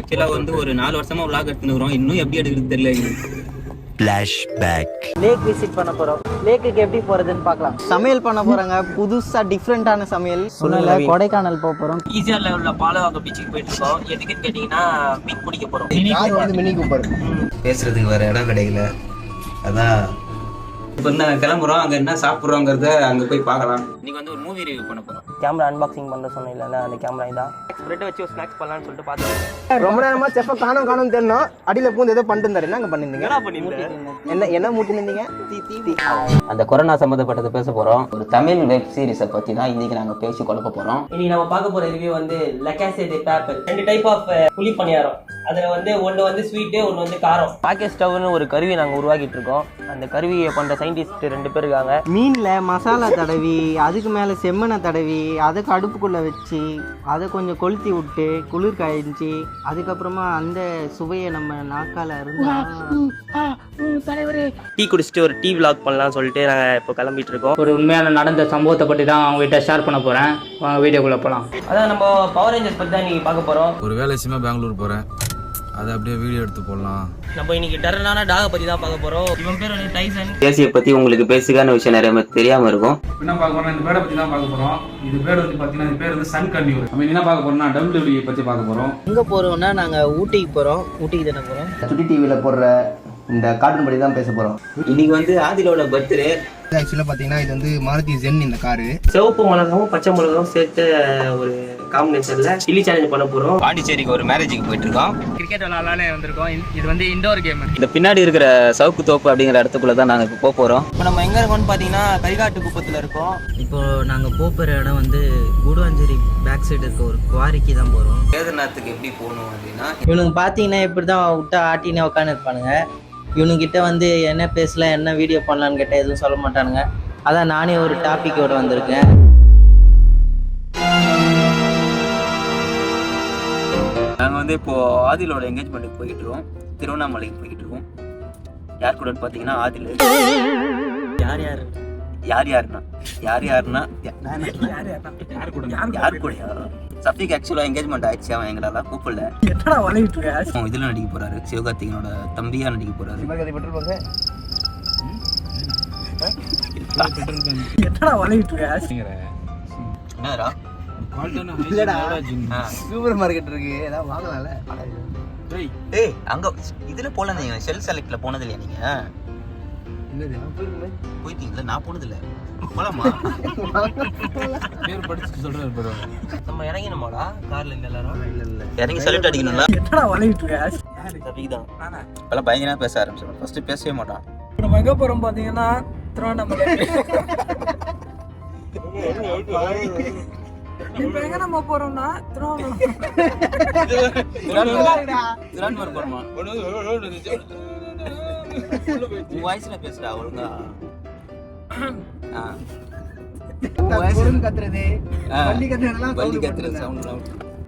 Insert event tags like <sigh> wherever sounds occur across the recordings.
ஆக்சுவலா வந்து ஒரு நாலு வருஷமா விளாக் எடுத்துக்கிறோம் இன்னும் எப்படி எடுக்கிறது தெரியல எங்களுக்கு. லேக் விசிட் பண்ண போறோம். லேக்குக்கு எப்படி போறதுன்னு பார்க்கலாம். சமையல் பண்ண போறாங்க. புதுசா டிஃப்ரெண்டான சமையல். சொன்னல கொடைக்கானல் போக போறோம். ஈஸியாக லெவலில் பாலவாக்க பீச்சுக்கு போயிட்டு இருக்கோம். எதுக்குன்னு கேட்டிங்கன்னா மீன் பிடிக்க போகிறோம் பேசுறதுக்கு வேற இடம் கிடைக்கல. அதான். இப்போ என்ன கிளம்புறோம். அங்க என்ன சாப்பிட்றோங்கிறத அங்க போய் பார்க்கலாம். இன்னைக்கு வந்து ஒரு மூவி ரிவ்யூ பண்ண போறோம். கேமரா அன்பாக்சிங் பண்ண சொன்னேன் இல்லை அந்த கேமரா தான் ப்ரெட்டை வச்சு ஒரு ஸ்நாக்ஸ் பண்ணலாம்னு சொல்லிட்டு பார்த்தேன். ரொம்ப நேரமா செஃப்ப காணும் காணும் தெரியணும் அடியில பூந்து ஏதோ பண்ணிட்டு இருந்தாரு. என்னங்க பண்ணிருந்தீங்க என்ன பண்ணியிருந்தேன் என்ன என்ன தீ அந்த கொரோனா சம்மந்தப்பட்டதை பேச போறோம். ஒரு தமிழ் வெப் சீரிஸை பத்தி தான் இன்னைக்கு நாங்க பேசி குழப்ப போறோம். இன்னைக்கு நம்ம பார்க்க போற ரிவ்யூ வந்து லெக்காசே தி பேப்பர் ரெண்டு டைப் ஆஃப் புளி பணியாரம். அதுல வந்து ஒன்று வந்து ஸ்வீட்டு ஒன்று வந்து காரம். பாக்கெட் ஸ்டவ்னு ஒரு கருவி நாங்கள் உருவாக்கிட்டு இருக்கோம். அந்த கருவியை பண்ற சயின்டிஸ்ட் ரெண்டு பேர் இருக்காங்க. மீன்ல மசாலா தடவி அதுக்கு மேல செம்மனை தடவி அதுக்கு அடுப்புக்குள்ள வச்சு அதை கொஞ்சம் கொளுத்தி விட்டு குளிர் காய்ச்சி அதுக்கப்புறமா அந்த சுவையை நம்ம நாக்கால இருந்தா டீ குடிச்சிட்டு ஒரு டீ vlog பண்ணலாம்னு சொல்லிட்டு நாங்கள் இப்போ கிளம்பிட்டு இருக்கோம். ஒரு உண்மையான நடந்த சம்பவத்தை பற்றி தான் அவங்ககிட்ட ஷேர் பண்ண போகிறேன் வாங்க வீடியோக்குள்ளே போகலாம் அதான் நம்ம பவர் ரேஞ்சர்ஸ் பற்றி தான் இன்னைக்கு பார்க்க போகிறோம் ஒரு வேலை விஷயமா பெங்களூர் போகிறேன் அதை அப்படியே வீடியோ எடுத்து போடலாம். நம்ம இன்னைக்கு டெரனான டாகை பற்றி தான் பார்க்க போகிறோம் இவன் பேர் வந்து டைசன். தேசிய பத்தி உங்களுக்கு பேசிக்கான விஷயம் நிறைய தெரியாம இருக்கும். என்ன பார்க்க போறோம் இந்த பேரை பத்தி தான் பார்க்க போறோம். இது பேர் வந்து பாத்தீங்கன்னா இது பேர் வந்து சன் கன்னியூர். நம்ம என்ன பார்க்க போறோம்னா டபிள்யூ பத்தி பார்க்க போறோம். எங்க போறோம்னா நாங்க ஊட்டிக்கு போறோம். ஊட்டிக்கு தானே போறோம். சுட்டி டிவியில் போடுற இந்த கார்ட்டூன் படி தான் பேச போகிறோம் இன்னைக்கு வந்து ஆதிலோட பர்த்டே ஆக்சுவலாக பார்த்தீங்கன்னா இது வந்து மாருதி ஜென் இந்த காரு. சிவப்பு மிளகாவும் பச்சை மிளகாவும் சேர்த்து ஒரு காம்பினேஷன்ல சில்லி சேலஞ்ச் பண்ண போறோம். பாண்டிச்சேரிக்கு ஒரு மேரேஜுக்கு போயிட்டு இருக்கோம் கிரிக்கெட் விளாட்லான்னு வந்திருக்கோம் இது வந்து இண்டோர் கேம் இந்த பின்னாடி இருக்கிற சவுக்கு தோப்பு அப்படிங்கிற இடத்துக்குள்ள தான் நாங்க இப்போ போக போறோம். இப்போ நம்ம எங்க இருக்கோம்னு பாத்தீங்கன்னா கரிகாட்டு குப்பத்துல இருக்கோம். இப்போ நாங்க போற இடம் வந்து கூடுவாஞ்சேரி பேக் சைடு இருக்க ஒரு குவாரிக்கு தான் போறோம். கேதார்நாத்துக்கு எப்படி போகணும் அப்படின்னா இவனுங்க பார்த்தீங்கன்னா இப்படி தான் விட்டா ஆட்டினே உட்காந்து இருப்பானுங்க இவனுங்கிட்ட வந்து என்ன பேசலாம் என்ன வீடியோ பண்ணலான்னு கேட்டால் எதுவும் சொல்ல மாட்டானுங்க. அதான் நானே ஒரு டாபிக்கோட வந்திருக்கேன். நாங்க வந்து இப்போ ஆதிலோட என்கேஜ்மெண்ட்டுக்கு போய்கிட்டு இருக்கோம் திருவண்ணாமலைக்கு போய்கிட்டு இருக்கோம் யார் கூட பார்த்தீங்கன்னா ஆதில். யார் யார்? யார் யாருன்னா? யார் யாருன்னா? யார் கூட யார் கூட சப்திக்கு ஆக்சுவலாக என்கேஜ்மெண்ட் ஆயிடுச்சு அவன் எங்களெல்லாம் கூப்பிடல. அவன் இதில் நடிக்க போறாரு சிவகார்த்திகனோட தம்பியா நடிக்க போறாரு. என்னடா ஆ. சூப்பர் மார்க்கெட் இருக்கு. ஏதாவது வாங்கலாம்ல? ஏய். அங்க இதுல போல நீங்க ஷெல் செலக்ட்ல போனது இல்லையா நீங்க? போயிட்டீங்களா? நான் போனது இல்ல. போலாமா? <laughs> பேர் படிச்சுட்டு சொல்கிறேன் பேர் நம்ம இறங்கினோமாடா? கார்ல இருந்து எல்லாரும்? இறங்கி செலக்ட் அடிக்கணும்ல? தம்பிக்கு தான் இப்பெல்லாம் பயங்கரமா பேச ஆரம்பிச்சிடும் ஃபர்ஸ்ட் பேசவே மாட்டான். நம்ம எங்க போறோம் பாத்தீங்கன்னா திருவண்ணாமலை. <laughs> இப்போ எங்க நம்ம போறோம்னா? திருவான்மூர் போறோமா வாய்ஸ்ல பேசுடா ஒழுங்கா.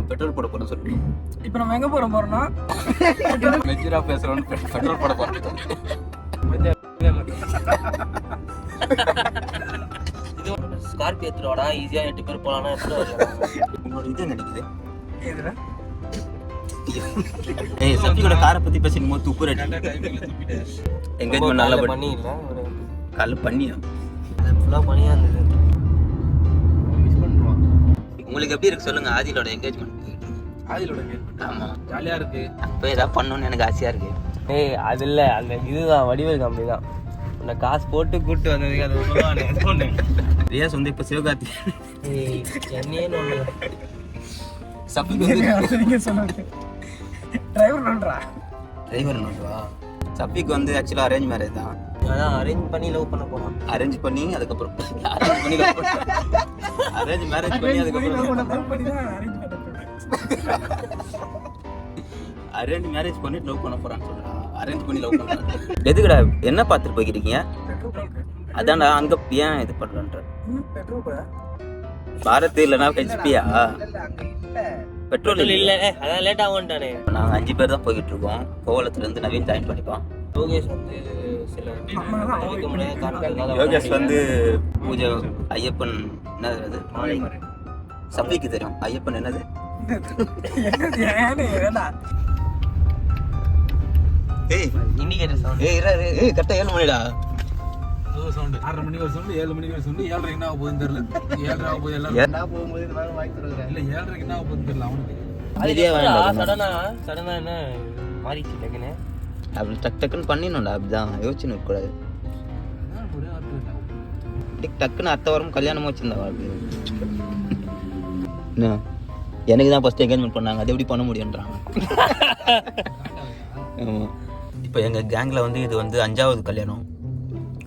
பெட்ரோல் போட போறோம் சொல்லு. இப்போ நம்ம எங்க போறோம் போறோம்னா? <laughs> மெச்சூரா பேசுகிறோன்னு பெட்ரோல் போட இது ஸ்கார்பியோ எடுத்துடா ஈஸியா எட்டு பேர் வருவாங்க உன்னோட இது நடிக்குது ஏய் சஃபியோட காரை பத்தி பேசினும் போது துப்பு ரெடி என்கேஜ்மெண்ட் நல்லா பண்ணி ஒரு காலைல பண்ணியா ஃபுல்லாக பண்ணியா இருந்தது. உங்களுக்கு எப்படி இருக்கு சொல்லுங்க ஆதிலோட என்கேஜ்மெண்ட் ஆதிலோட ஆமா. ஜாலியாக இருக்கு. அப்போ ஏதாவது பண்ணணும்னு எனக்கு ஆசையா இருக்கு. ஏய் அது இல்லை அங்கே இதுதான் வடிவேல் கம்பெனி தான். உன்னை காசு போட்டு கூப்பிட்டு வந்ததுக்கு அது சொல்லுவானே ரியாஸ் வந்து இப்போ சிவகார்த்தி? என்னையே டிரைவர் நன்றா டிரைவர் நோட்டுவா சஃபிக்கு வந்து ஆக்சுவலாக அரேஞ்ச் மேரேஜ் தான். அதான் அரேஞ்ச் பண்ணி லவ் பண்ண போனான் அரேஞ்ச் பண்ணி அதுக்கப்புறம் அரேஞ்ச் பண்ணி அரேஞ்ச் மேரேஜ் பண்ணி அதுக்கப்புறம் அரேஞ்ச் மேரேஜ் பண்ணி லவ் பண்ண போறான்னு சொல்றா. அரேஞ்ச் பண்ணி லவ் பண்ண எதுக்குடா என்ன பார்த்துட்டு போய்க்கிறீங்க அதான்டா அங்க ஏன் இது பண்றன்ற. பாரத் இல்லைனா ஹெச்பியா பெட்ரோல் இல்ல. அதான் லேட் ஆகும்ட்டானே நாங்க அஞ்சு பேர் தான் போய்கிட்டு இருக்கோம் கோவலத்துல இருந்து நவீன் ஜாயின் பண்ணிப்பான் யோகேஷ் வந்து சில யோகேஷ் வந்து பூஜை ஐயப்பன் என்னது சஃபிக்கு தெரியும். ஐயப்பன் என்னது? <laughs> ஏய் இண்டிகேட்டர் சவுண்ட் ஏய் இரு, இரு. ஏய் கரெக்டா ஏழு மணிடா. சவுண்டு ஆறரை மணிக்கு ஒரு சவுண்டு ஏழு மணிக்கு ஒரு சவுண்டு ஏழரை என்ன ஆக போகுதுன்னு தெரியல. ஏழரை ஆக போகுது எல்லாரும் நான் போகும்போது இந்த மாதிரி வாங்கி தருகிறேன் இல்ல ஏழரைக்கு என்ன ஆக போகுதுன்னு தெரியல அவனுக்கு. இதே வேண்டாம் சடனா சடனா என்ன மாறிச்சு டக்குன்னு? அப்படி டக் டக்குன்னு பண்ணிடணும்டா அப்படிதான். யோசிச்சுன்னு இருக்கக்கூடாது டக்குன்னு அடுத்த வாரம் கல்யாணம் வச்சிருந்தா என்ன? எனக்கு தான் ஃபர்ஸ்ட் என்கேஜ்மெண்ட் பண்ணாங்க அது எப்படி பண்ண முடியுன்றாங்க <laughs> ஆமாம் இப்போ எங்கள் கேங்கில் வந்து இது வந்து அஞ்சாவது கல்யாணம்.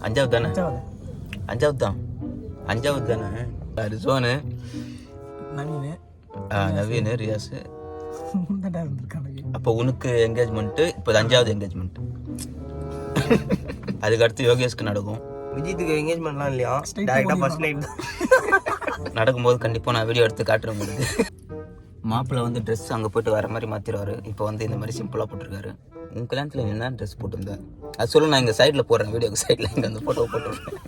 அஞ்சாவது தானே? அஞ்சாவது. தான். அஞ்சாவது தானே? ரிஸ்வானு ஆ, நவீன் ரியாஸ். அப்போ உனக்கு என்கேஜ்மெண்ட்டு இப்போ இது அஞ்சாவது என்கேஜ்மெண்ட் அதுக்கடுத்து யோகேஷ்க்கு நடக்கும். விஜித்துக்கு என்கேஜ்மெண்ட்லாம் இல்லையா? டேரக்டா ஃபர்ஸ்ட் நைட் நடக்கும்போது கண்டிப்பாக நான் வீடியோ எடுத்து காட்டுறேன் உங்களுக்கு. மாப்பிள்ளை வந்து ட்ரெஸ் அங்கே போயிட்டு வர மாதிரி மாற்றிடுவார் இப்போ வந்து இந்த மாதிரி சிம்பிளாக போட்டிருக்காரு. உன் கல்யாணத்தில் என்ன ட்ரெஸ் போட்டிருந்தேன் அது சொல்லு நான் இங்கே சைடில் போடுறேன் வீடியோக்கு சைடில் இங்கே அந்த ஃபோட்டோ போட்டுருவேன்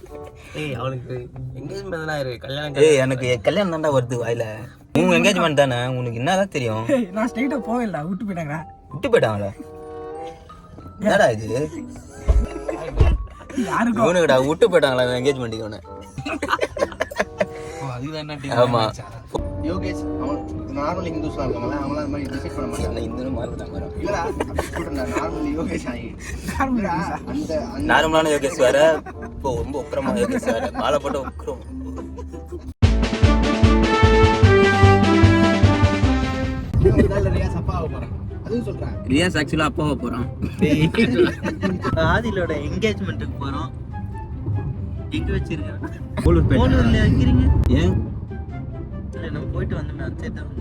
ஏய் அவனுக்கு என்கேஜ்மெண்ட் தான் இருக்கு கல்யாணம் ஏய் எனக்கு என் கல்யாணம் தாண்டா வருது வாயில. உன் என்கேஜ்மெண்ட் தானே உனக்கு என்னதான் தெரியும்? நான் ஸ்ட்ரைட்டா போகல விட்டு போயிட்டாங்க விட்டு போயிட்டாங்களா என்னடா இது? இவனுக்குடா விட்டு போயிட்டாங்களா என்கேஜ்மெண்ட் இவனு? அதுதான் என்ன ஆமா. யோகேஷ் அவன் நார்மல் இந்துஸ்லாம் இருக்காங்களா அவங்களாம் அந்த மாதிரி டிசைட் பண்ண மாட்டாங்க. இந்த மாறுதாங்க இல்லடா அப்படி சொல்றேன் நார்மல் யோகேஷ் ஆகி. அந்த அந்த நார்மலான யோகேஷ் வேற. இப்போ ரொம்ப உக்கிரமான யோகேஷ் வேற. மாலை போட்டு உக்கிரம். ஆக போறேன். அதுவும் சொல்றேன். ரியாஸ் ஆக்சுவலாக அப்பாவை போகிறான் <laughs> ஆதிலோட என்கேஜ்மெண்ட்டுக்கு போகிறோம் எங்கே வச்சிருக்கேன்? போலூர் வைக்கிறீங்க ஏன்? நம்ம போயிட்டு வந்தோமே அந்த சைடு தான்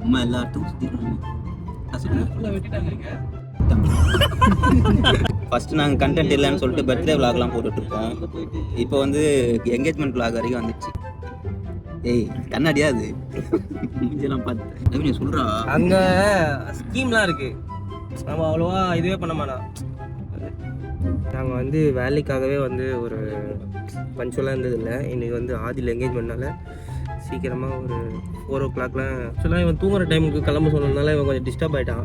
நம்ம எல்லாத்தையும் சுற்றிடுவோம் ஃபர்ஸ்ட் நாங்கள் கண்டென்ட் இல்லைன்னு சொல்லிட்டு பர்த்டே விலாக்லாம் போட்டுட்டு இருக்கோம். இப்போ வந்து என்கேஜ்மெண்ட் விலாக் வரைக்கும் வந்துச்சு. ஏய் கண்ணாடியா அது? மூஞ்சியெல்லாம் பார்த்து. எப்படி சொல்றா? அங்க ஸ்கீம்லாம் இருக்கு. நம்ம அவ்வளோவா இதுவே பண்ண மாட்டோம். நாங்கள் வந்து வேலைக்காகவே வந்து ஒரு பஞ்சுவலாக இருந்ததில்லை இன்னைக்கு வந்து ஆதியில் என்கேஜ்மெண்ட்னால சீக்கிரமாக ஒரு ஃபோர் ஓ கிளாக்லாம் ஆக்சுவலாக இவன் தூங்குற டைமுக்கு கிளம்ப சொன்னதுனால இவன் கொஞ்சம் டிஸ்டர்ப் ஆகிட்டான்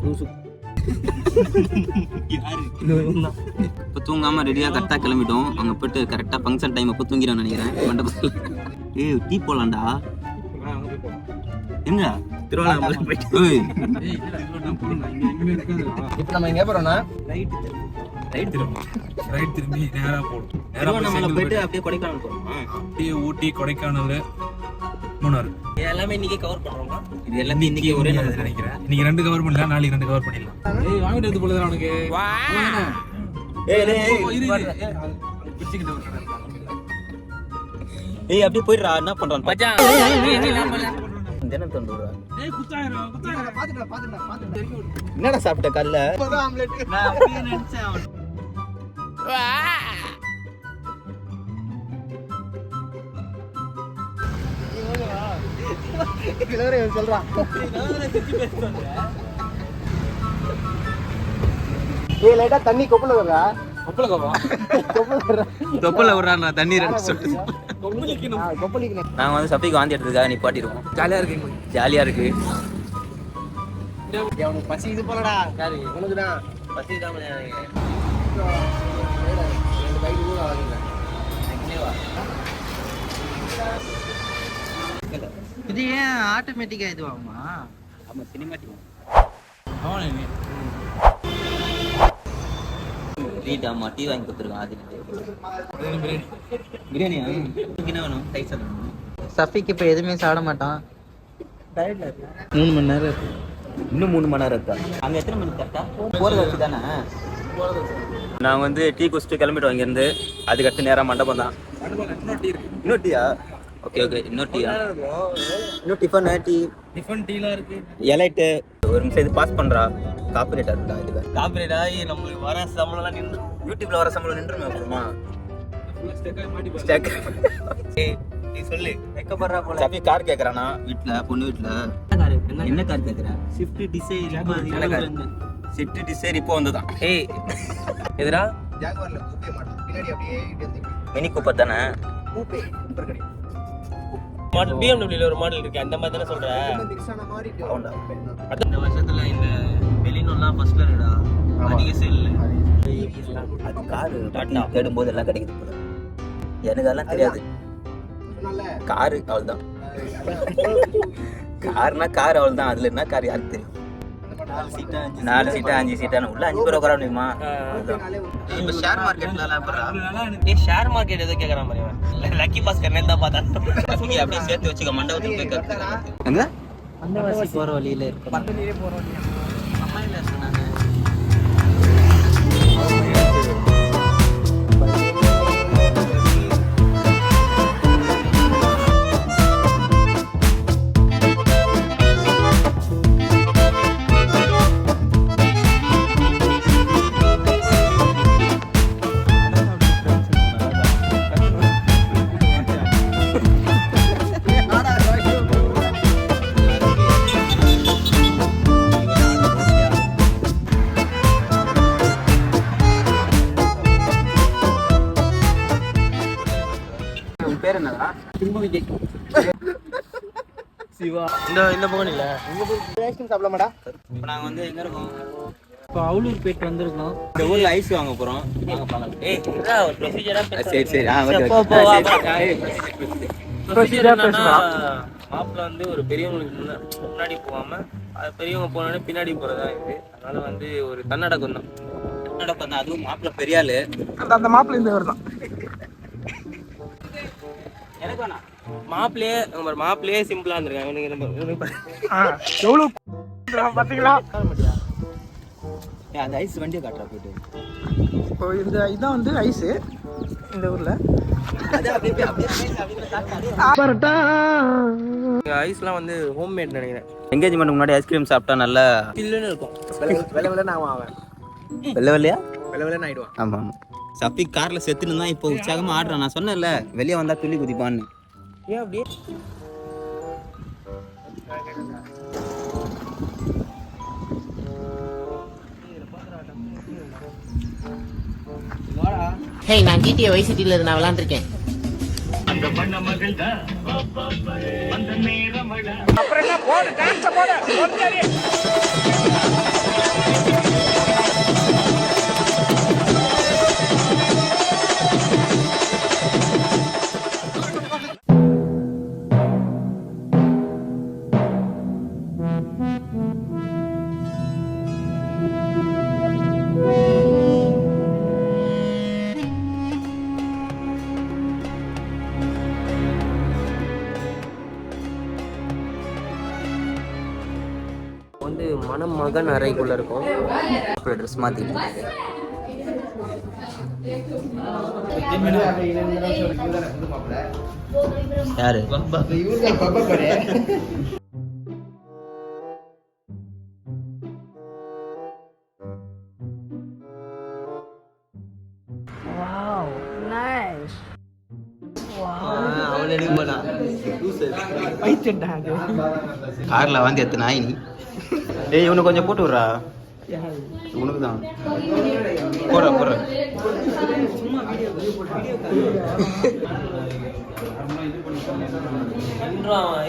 தான். இப்போ தூங்காம ரெடியாக கரெக்டாக கிளம்பிட்டோம். அங்கே போயிட்டு கரெக்டாக ஃபங்க்ஷன் டைம் அப்போ தூங்கிடும்னு நினைக்கிறேன். மண்டபத்தில் ஏய் டீ போலாம்டா எங்க? திருவண்ணாமலை போயிட்டு. இப்போ நம்ம எங்கே போறோம்னா? ரைட் திரும்பி. ரைட் திரும்பி நேரா போடும் நேரா போய் திருவண்ணாமலை செங்கல்பட்டு, போயிட்டு அப்படியே கொடைக்கானல் போகிறோம் அப்படியே ஊட்டி கொடைக்கானல் இது எல்லாமே இன்னைக்கே கவர் பண்ணுறோங்க இது எல்லாமே இன்னைக்கு ஒரே நாள் நினைக்கிறேன். இன்னைக்கு ரெண்டு கவர் பண்ணலாம் நாளைக்கு ரெண்டு கவர் பண்ணிடலாம். ஏய் வாங்கிட்டு வந்து போலதான் உனக்கு. ஏய் ஏய், அப்படியே போயிடுறா. என்ன பண்றான்? மச்சான். தினம் தந்து விடுறா என்னடா சாப்பிட்ட கல்ல? இப்போதான் ஆம்லெட் நான் அப்படியே நினைச்சேன் சொல்றான் லைட்டா தண்ணி கொப்பல வர்றா கொப்பள கோவா தொப்பல விடுறான் தண்ணீர் சொல்லிட்டு கொப்பளிக்கணும் நாங்க வந்து சப்பிக்கு வாந்தி எடுத்ததுக்காக நிப்பாட்டிடுவோம் ஜாலியா இருக்கு ஜாலியா இருக்கு. அவனுக்கு பசி இது போலடா. உனக்குதான் பசி தான் இது ஏன் ஆட்டோமேட்டிக்காக இதுவாகுமா? ஆமா சினிமாட்டிக் அவனே நீ. ட்ரீட் ஆமா டீ வாங்கி கொடுத்துருக்கான் அது பிரியாணி பிரியாணி. பிரியாணியா? என்ன வேணும்? ரைஸ் வேணும்? சஃபிக்கு இப்போ எதுவுமே சாப்பிட மாட்டான். மூணு மணி நேரம் இருக்கு. இன்னும் மூணு மணி நேரம் இருக்கா? அங்க எத்தனை மணி கரெக்டா போறது வச்சு தானே நான் வந்து டீ குடிச்சிட்டு கிளம்பிட்டோம் இங்கேருந்து. அதுக்கடுத்து நேரா மண்டபம் தான். இன்னும் டீயா? ஓகே ஓகே இன்னும் டீயா? இன்னும் டிஃபன் டீ? டிஃபன் டீலாம் இருக்கு. எலைட்டு ஒரு நிமிஷம் இது பாஸ் பண்றா? காப்பிரேட் இருக்கா இது? காப்பிரைட் ஆகி நம்மளுக்கு வர சம்பளம்லாம் நின்று யூடியூப்ல வர சம்பளம் நின்றுமே அப்புறமா? நீ சொல்லு. வெக்கப்படுறா போல. சபி கார் கேக்குறானா? வீட்ல பொண்ணு வீட்ல? என்ன கார் கேக்குற? ஷிஃப்ட் டிசைன் சிட்டி டிசைர் இப்போ வந்துதான் ஏய் எதுடா? ஜாகுவார்ல கூப்பிட மாட்டான் பின்னாடி அப்படியே வந்து மினி கூப்பர் தானே? கூப்பே கூப்பர் கடை மாடல் பிஎம்டபிள்யூல ஒரு மாடல் இருக்கு. அந்த மாதிரி தானே சொல்ற. இந்த வருஷத்துல இந்த வெளிநூல்லாம் ஃபர்ஸ்ட்ல இருக்குடா. அதிக சேல் அது காரு தேடும் போது எல்லாம் கிடைக்குது போல. எனக்கு அதெல்லாம் தெரியாது. காரு அவ்வளோதான் <laughs> கார்னா கார் அவ்வளோதான் அதுல என்ன கார் யாருக்கு தெரியும்? நாலு சீட்டா அஞ்சு சீட்டா உள்ள அஞ்சு பேர் உட்கார முடியுமா? இப்போ ஷேர் மார்க்கெட்ல ஏய் ஷேர் மார்க்கெட் ஏதோ கேக்குறான் மாதிரி. லக்கி பாஸ்கர் நேத்து தான் பார்த்தா. அப்படியே சேர்த்து வச்சுக்க மண்டபத்துக்கு போய் கற்றுக்கலாம் எங்க? வந்தவாசி போகிற வழியில் இருக்கு உன் இந்த இந்த பக்கம் இல்ல ஐஸ்கிரீம் சாப்பிடலாமாடா? இப்போ நாங்கள் வந்து எங்கே இருக்கோம்? இப்போ அவுலூர் போயிட்டு வந்திருக்கோம். இந்த ஊரில் ஐஸ் வாங்க பார்க்கலாம் ஏய் என்னடா ஒரு ப்ரொசீஜரா சரி சரி. ஆ ப்ரொசீஜர் மாப்பிள்ள வந்து ஒரு பெரியவங்களுக்கு முன்ன- முன்னாடி போகாம அது பெரியவங்க போனோடனே பின்னாடி போறதா இது. அதனால வந்து ஒரு தன்னடக்கம் தான். பண்ண அதுவும் மாப்பிள்ளை பெரிய ஆளு அந்த அந்த மாப்பிள்ளை இந்த தான் எனக்கு வேணாம். மாப்பிள்ளையே நம்ம மாப்பிள்ளையே சிம்பிளா இருந்திருக்காங்க. ஏய், அந்த ஐஸ் வண்டியை காட்டுறா போயிட்டு. இப்போ இந்த இதான் வந்து ஐஸு இந்த ஊரில். ஐஸ்லாம் வந்து ஹோம் மேட் நினைக்கிறேன். என்கேஜ்மெண்ட் முன்னாடி ஐஸ்கிரீம் சாப்பிட்டா நல்லா சில்லுன்னு இருக்கும். வெள்ள வெள்ள நான் அவன். வெள்ளை வெள்ளையா? வெள்ள வெள்ள ஆயிடுவான். ஆமாம் ஆமாம் சப்பி காரில் செத்துன்னு தான் இப்போ உற்சாகமாக ஆடுறான். நான் சொன்னேன்ல வெளியே வந்தால் துள்ளி குதிப்பான்னு. ஏன் அப்படியே? ஹேய் நான் ஜிடிஏ வை சிட்டில இருந்து நான் விளாண்டுருக்கேன். அப்புறம் என்ன? போடு டான்ஸை போடு. வந்து மணமகன் அறைக்குள்ள இருக்கும். இப்போ ட்ரெஸ் மாற்றிட்டு யாரு? அது காரில் வந்து எத்தனை நாய் நீ ஏய் இவனுக்கு கொஞ்சம் போட்டு விட்றா. உனக்கு தான் போடுற போடுற இன்றும் அவன்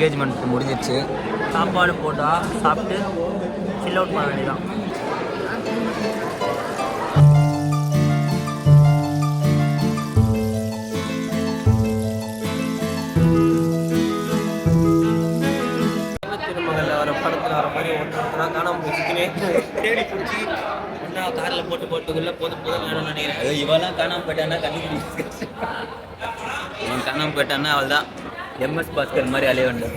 என்கேஜ்மெண்ட் முடிஞ்சிருச்சு சாப்பாடு போட்டா சாப்பிட்டு சில் அவுட் பண்ண வேண்டியதான் திருமகளில் வர படத்தில் வர மாதிரி ஒன்றா காணாமல் போச்சுக்கினே. தேடி பிடிச்சி ஒன்றா காரில் போட்டு போட்டுக்குள்ளே போதும் போதும் வேணும்னு நினைக்கிறேன். இவெல்லாம் காணாம போயிட்டான்னா கண்டுபிடிச்சு இவன் காணாம போயிட்டான்னா அவள் தான் எம்எஸ் பாஸ்கர் மாதிரி அலைய வேண்டும்.